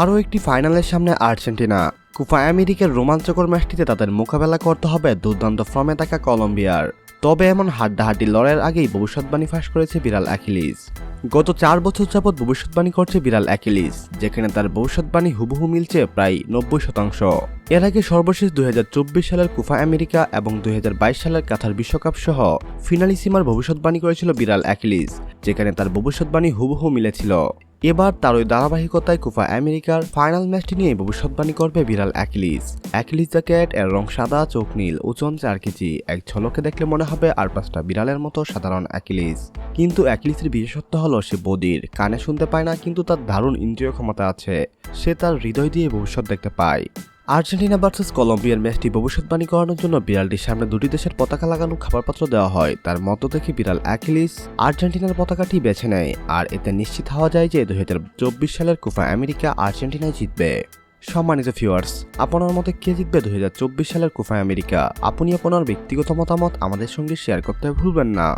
আরও একটি ফাইনালের সামনে আর্জেন্টিনা। কুফা আমেরিকার রোমাঞ্চকর ম্যাচটিতে তাদের মোকাবেলা করতে হবে দুর্দান্ত ফর্মে থাকা কলম্বিয়ার। তবে এমন হাড্ডাহাড্ডি লড়াইয়ের আগেই ভবিষ্যৎবাণী ফাঁস করেছে বিড়াল অ্যাকিলিস। গত চার বছর যাবৎ ভবিষ্যৎবাণী করছে বিড়াল অ্যাকিলিস, যেখানে তার ভবিষ্যৎবাণী হুবহু মিলছে প্রায় নব্বই শতাংশ। এর আগে সর্বশেষ দুই হাজার চব্বিশ সালের কুফা আমেরিকা এবং দুই হাজার বাইশ সালের কাতার বিশ্বকাপ সহ ফিনালিসিমার ভবিষ্যৎবাণী করেছিল বিড়াল অ্যাকিলিস, যেখানে তার ভবিষ্যৎবাণী হুবহু মিলেছিল। এবার তার ওই ধারাবাহিকতায় কুফা আমেরিকার ফাইনাল ম্যাচটি নিয়ে ভবিষ্যৎবাণী করবে বিড়াল অ্যাকিলিস। অ্যাকিলিস জ্যাকেট, এর রং সাদা, চোখ নীল, ওজন চার কেজি। এক ঝলকে দেখলে মনে হবে আর পাঁচটা বিড়ালের মতো সাধারণ অ্যাকিলিস। কিন্তু অ্যাকিলিসের বিশেষত্ব হলো সে বদির, কানে শুনতে পায় না কিন্তু তার দারুণ ইন্দ্রিয় ক্ষমতা আছে। সে তার হৃদয় দিয়ে ভবিষ্যৎ দেখতে পায়। আর্জেন্টিনা ভার্সেস কলম্বিয়ার ম্যাচটি ভবিষ্যৎবাণী করানোর জন্য বিড়ালটির সামনে দুটি দেশের পতাকা লাগানো খাবারপত্র দেওয়া হয়। তার মতো দেখে বিড়াল অ্যাকিলিস আর্জেন্টিনার পতাকাটি বেছে নেয় আর এতে নিশ্চিত হওয়া যায় যে দু হাজার চব্বিশ সালের কুফা আমেরিকা আর্জেন্টিনায় জিতবে। সম্মানিত ভিউয়ার্স আপনার মতে কে জিতবে দুই হাজার চব্বিশ সালের কুফা আমেরিকা? আপনি আপনার ব্যক্তিগত মতামত আমাদের সঙ্গে শেয়ার করতে ভুলবেন না।